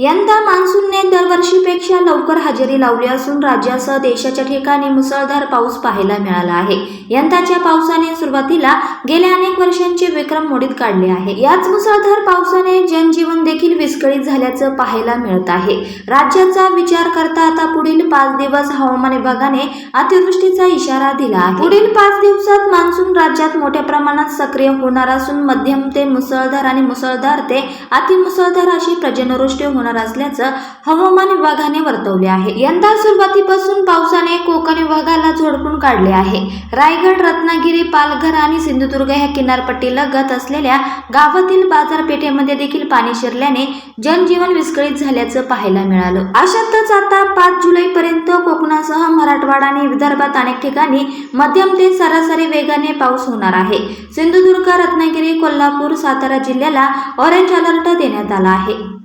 यंदा मान्सूनने दरवर्षीपेक्षा लवकर हजेरी लावली असून राज्यासह देशाच्या ठिकाणी मुसळधार पाऊस पाहायला मिळाला आहे. यंदाच्या पावसाने सुरुवातीला गेल्या अनेक वर्षांचे विक्रम मोडीत काढले आहे. याच मुसळधार पावसाने जनजीवन देखील विस्कळीत झाल्याचं पाहायला मिळत आहे. राज्याचा विचार करता आता पुढील पाच दिवस हवामान विभागाने अतिवृष्टीचा इशारा दिला आहे. पुढील पाच दिवसात मान्सून राज्यात मोठ्या प्रमाणात सक्रिय होणार असून मध्यम ते मुसळधार आणि मुसळधार ते अतिमुसळधार अशी पर्जन्यवृष्टी होणार असल्याचं हवामान विभागाने वर्तवले आहे. यंदा सुरुवातीपासून पावसाने कोकण विभागाला झोडपून काढले आहे. रायगड रत्नागिरी पालघर आणि सिंधुदुर्ग ह्या किनारपट्टी लगत असलेल्या गावातील बाजारपेठेमध्ये देखील पाणी शिरल्याने जनजीवन विस्कळीत झाल्याचं पाहायला मिळालं. अशातच आता पाच जुलै पर्यंत कोकणासह मराठवाडा आणि विदर्भात अनेक ठिकाणी मध्यम ते सरासरी वेगाने पाऊस होणार आहे. सिंधुदुर्ग रत्नागिरी कोल्हापूर सातारा जिल्ह्याला ऑरेंज अलर्ट देण्यात आला आहे.